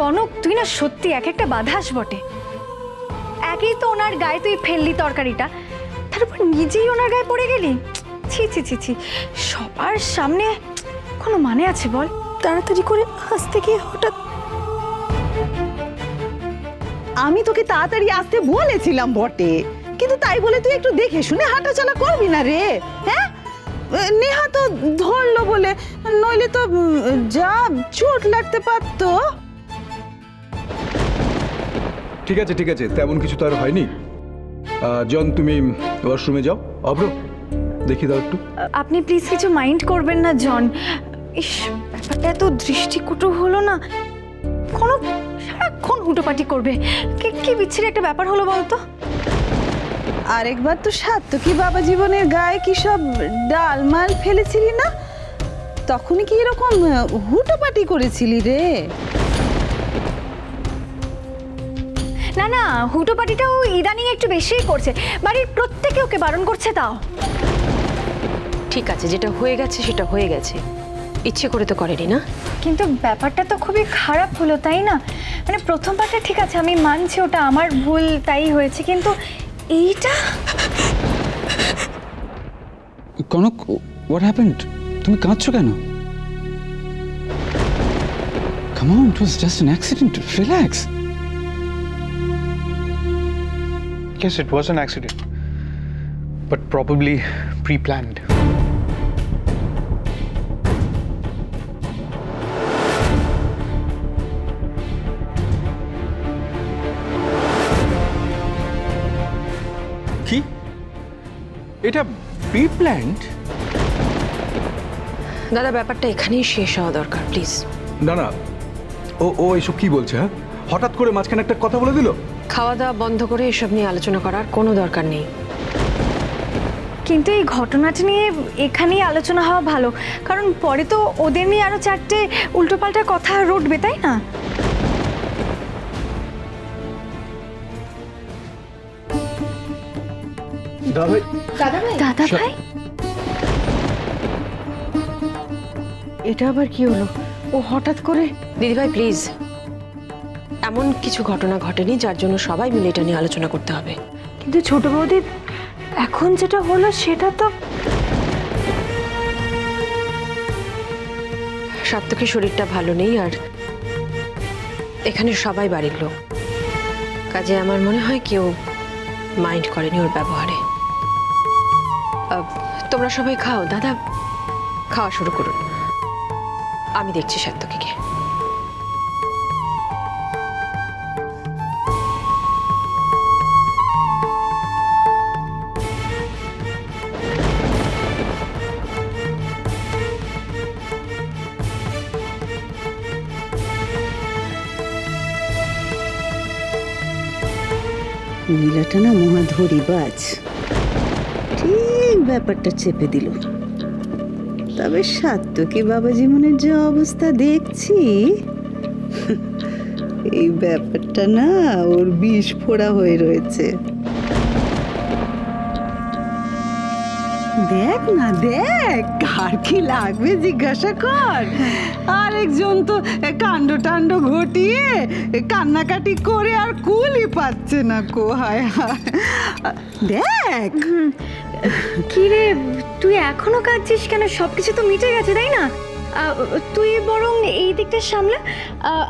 কনক, তুই না সত্যি এক একটা বাধাস বটে। একই তো ওনার গায়ে তুই ফেললি তরকারিটা তারপর নিজেই ওনার গায়ে পড়ে গেলি? ছি ছি ছি ছি, সবার সামনে কোনো মানে আছে বল? তাড়াতাড়ি করে আসতে গিয়ে হঠাৎ আমি তোকে তাড়াতাড়ি আসতে বলেছিলাম বটে, কিন্তু তাই বলে তুই একটু দেখে শুনে হাঁটাচলা করবি না রে হ্যাঁ? নেহা তো ধরলো বলে, নইলে তো যা চোট লাগতে পারতো। ঠিক আছে ঠিক আছে তেমন কিছু তো আর হয়নি। আহ, জন তুমি ওয়াশরুমে যাও। অব্র দেখি দাও একটু। আপনি প্লিজ কিছু মাইন্ড করবেন না জন। ইস ব্যাপারটা এত দৃষ্টিকটু হলো না। কোনো সারাক্ষণ হুটোপাটি করবে। কি কি বিচ্ছিরি একটা ব্যাপার হলো বলতো? আরেকবার তো সাত তো কি বাবা জীবনের গায়ে কি সব ডাল মাল ফেলেছিলি না? তখনই কি এরকম আহ, হুটোপাটি করেছিলি রে? না না হুটোপাটিটাও ইদানিং একটু বেশিই করছে। বাড়ির প্রত্যেকে ওকে বারণ করছে তাও। ঠিক আছে যেটা হয়ে গেছে সেটা হয়ে গেছে। ইচ্ছে করে তো করেনি না? কিন্তু ব্যাপারটা তো খুবই খারাপ হলো তাই না? মানে প্রথম পার্টটা ঠিক আছে আমি মানছি ওটা আমার ভুল তাই হয়েছে কিন্তু এইটা? কনক হোয়াট হ্যাপেন্ড তুমি কাঁদছো কেন? Come on it was just an accident relax Yes, it was an accident, but probably pre planned. কি? এটা প্রি প্ল্যান্ড দাদা ব্যাপারটা এখানেই শেষ হওয়া দরকার প্লিজ। না না। ও ও এসব কি বলছে হ্যাঁ? হঠাৎ করে মাঝখানে একটা কথা বলে দিল? খাওয়া দাওয়া বন্ধ করে এসব নিয়ে আলোচনা করার কোনো দরকার নেই। কিন্তু এই ঘটনাটা নিয়ে এখানেই আলোচনা হওয়া ভালো। কারণ পরে তো ওদের নিয়ে আরও চারটে উল্টোপাল্টা কথা রটবে তাই না? দাদা দাদা ভাই এটা আবার কি হলো? ও হঠাৎ করে দিদিভাই প্লিজ এমন কিছু ঘটনা ঘটেনি যার জন্য সবাই মিলে এটা নিয়ে আলোচনা করতে হবে। কিন্তু ছোট বৌদি এখন যেটা হলো সেটা তো সাত্তকের শরীরটা ভালো নেই আর এখানে সবাই বাড়ির লোক। কাজে আমার মনে হয় কেউ মাইন্ড করেনি ওর ব্যবহারে। তোমরা সবাই খাও। দাদা খাওয়া শুরু করুন। আমি দেখছি সাত্তকীকে মহিলাটা না মহা বাজ। ঠিক ব্যাপারটা চেপে দিল। তবে সাত্তকী বাবা জীবনের যে অবস্থা দেখছি? এই ব্যাপারটা না ওর বিষ ফোড়া হয়ে রয়েছে। দেখ না দেখ কার কি লাগবে জিজ্ঞাসা কর। আরেকজন তো কাণ্ড টাণ্ড ঘটিয়ে কান্নাকাটি করে আর কুলই পাচ্ছে না কো হায় হায় দেখ। কি রে তুই এখনও কাঁদছিস কেন? সব কিছু তো মিটে গেছে তাই না? তুই বরং এই দিকটা সামলা।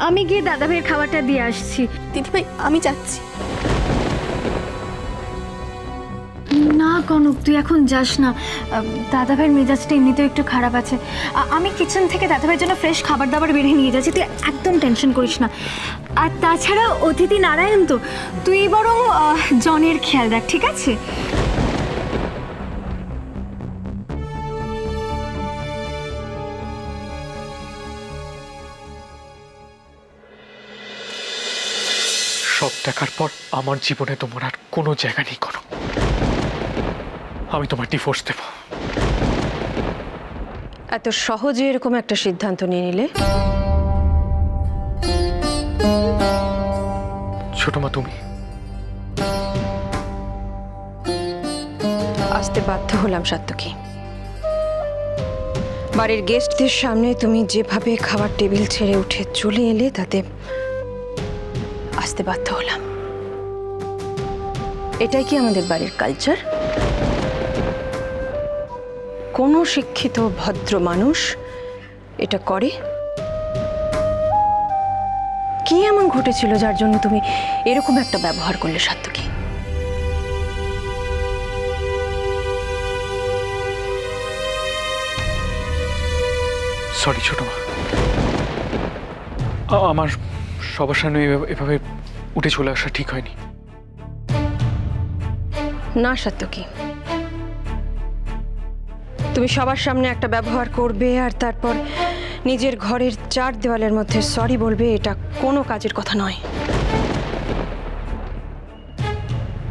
আমি গিয়ে দাদা ভাইয়ের খাবারটা দিয়ে আসছি। দিদিভাই আমি যাচ্ছি। কনক, তুই এখন যাস না। দাদা ভাইয়ের মেজাজটা এমনিতেও একটু খারাপ আছে। আমি কিচেন থেকে দাদা ভাইয়ের জন্য ফ্রেশ খাবার দাবার বেরিয়ে নিয়ে যাচ্ছি। তুই একদম টেনশন করিস না। আর তাছাড়া অতিথি নারায়ণ তো, তুই বরং জনের খেয়াল রাখ, ঠিক আছে? সব দেখার পর আমার জীবনে তোমার আর কোনো জায়গা নেই কোনো আমি তোমার ডিভোর্স দেব। এত সহজে এরকম একটা সিদ্ধান্ত নিয়ে নিলে? ছোট মা তুমি? আসতে বাধ্য হলাম সাত্তকী বাড়ির গেস্টদের সামনে তুমি যেভাবে খাবার টেবিল ছেড়ে উঠে চলে এলে তাতে আসতে বাধ্য হলাম। এটাই কি আমাদের বাড়ির কালচার কোনো শিক্ষিত ভদ্র মানুষ এটা করে? কি এমন ঘটেছিল যার জন্য তুমি এরকম একটা ব্যবহার করলে সাত্তকী সরি ছোট মা। আমার সবার সামনে এভাবে- উঠে চলে আসা ঠিক হয়নি। না সাত্তকী তুমি সবার সামনে একটা ব্যবহার করবে আর তারপর নিজের ঘরের চার দেওয়ালের মধ্যে সরি বলবে, এটা কোনো কাজের কথা নয়।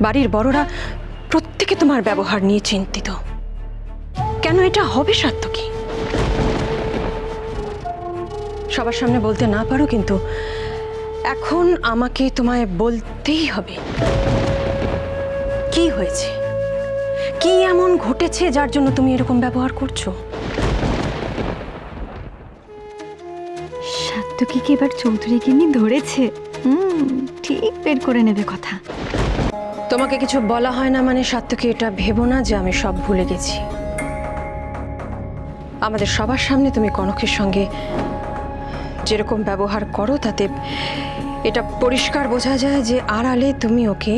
বাড়ির বড়রা প্রত্যেকে তোমার ব্যবহার নিয়ে চিন্তিত। কেন এটা হবে সাত্তকী সবার সামনে বলতে না পারো, কিন্তু এখন আমাকে তোমায় বলতেই হবে। কি হয়েছে? কি এমন ঘটেছে যার জন্য তুমি এরকম ব্যবহার করছ? সাত্তকীকে এবার চৌধুরী গিন্নি ধরেছে? হুম ঠিক বের করে নেবে কথা। তোমাকে কিছু বলা হয় না মানে সাত্তকে এটা ভেবো না যে আমি সব ভুলে গেছি। আমাদের সবার সামনে তুমি কনকের সঙ্গে যেরকম ব্যবহার করো তাতে এটা পরিষ্কার বোঝা যায় যে আড়ালে তুমি ওকে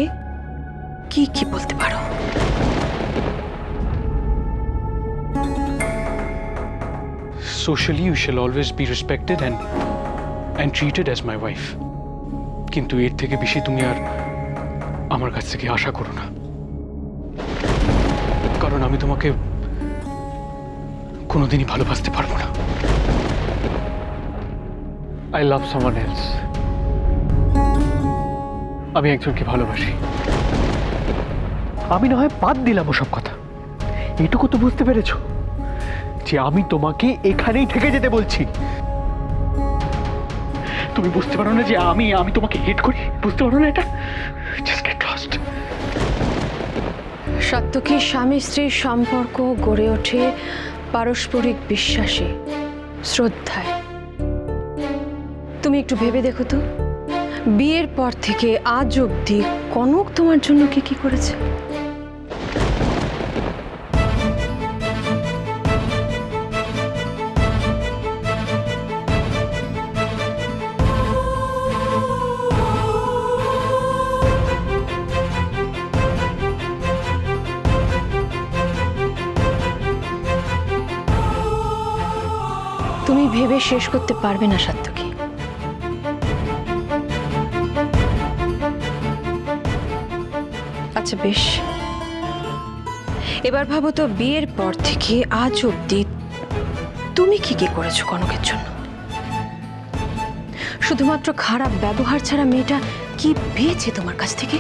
কি কি বলতে পারো। Socially you shall always be respected and and treated as my wife কিন্তু এর থেকে বেশি তুমি আর আমার কাছ থেকে আশা করো না। কারণ আমি তোমাকে কোনোদিনই ভালোবাসতে পারব না। আই লাভ সামান এলস আমি একজনকে ভালোবাসি। আমি না হয় বাদ দিলাম ওসব কথা। এটুকু তো বুঝতে পেরেছ। যে আমি তোমাকে এখানেই থেকে যেতে বলছি। তুমি বুঝতে পারো না যে আমি আমি তোমাকে হেট করি? বুঝতে পারো না এটা? জাস্ট সত্যকি স্বামী স্ত্রীর সম্পর্ক গড়ে ওঠে পারস্পরিক বিশ্বাসে, শ্রদ্ধায়। তুমি একটু ভেবে দেখো তো। বিয়ের পর থেকে আজ অবধি কনক তোমার জন্য কি কি করেছে? ভেবে শেষ করতে পারবে না সাত্যকী আচ্ছা বেশ। এবার ভাবো তো বিয়ের পর থেকে আজ অবধি তুমি কি কি করেছ কনকের জন্য? শুধুমাত্র খারাপ ব্যবহার ছাড়া মেয়েটা কি পেয়েছে তোমার কাছ থেকে?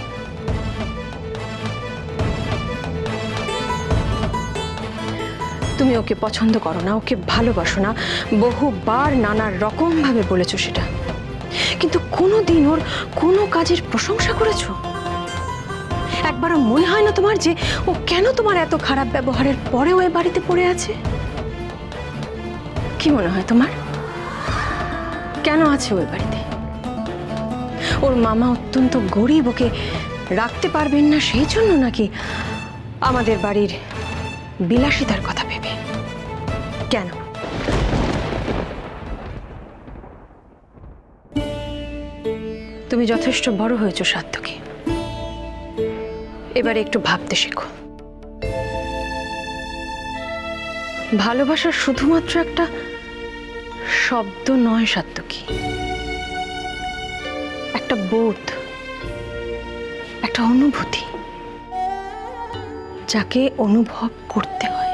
তুমি ওকে পছন্দ করো না, ওকে ভালোবাসো না, বহুবার নানা রকমভাবে বলেছ সেটা। কিন্তু কোনো দিন ওর কোনো কাজের প্রশংসা করেছ? একবারও মনে হয় না তোমার যে ও কেন তোমার এত খারাপ ব্যবহারের পরেও এ বাড়িতে পড়ে আছে? কি মনে হয় তোমার? কেন আছে ওই বাড়িতে? ওর মামা অত্যন্ত গরিব, ওকে রাখতে পারবেন না সেই জন্য নাকি আমাদের বাড়ির বিলাসিতার কথা ভেবে। কেন? তুমি যথেষ্ট বড় হয়েছো সাত্যকী এবারে একটু ভাবতে শেখো। ভালোবাসা শুধুমাত্র একটা শব্দ নয় সাত্যকী একটা বোধ, একটা অনুভূতি। যাকে অনুভব করতে হয়।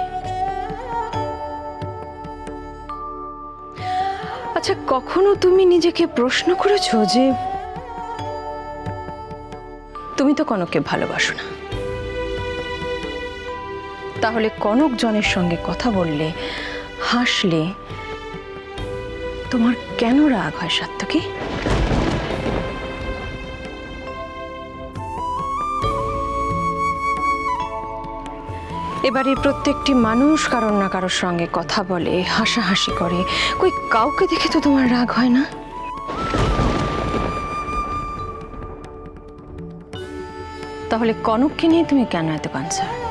আচ্ছা কখনো তুমি নিজেকে প্রশ্ন করেছ যে, তুমি তো কনককে ভালোবাসো না তাহলে কনক জনের সঙ্গে কথা বললে, হাসলে, তোমার কেন রাগ হয় সাত্যকী এবারে প্রত্যেকটি মানুষ কারোর না কারোর সঙ্গে কথা বলে, হাসাহাসি করে। কই, কাউকে দেখে তো তোমার রাগ হয় না? তাহলে কনককে নিয়ে তুমি কেন এত কনসার্ন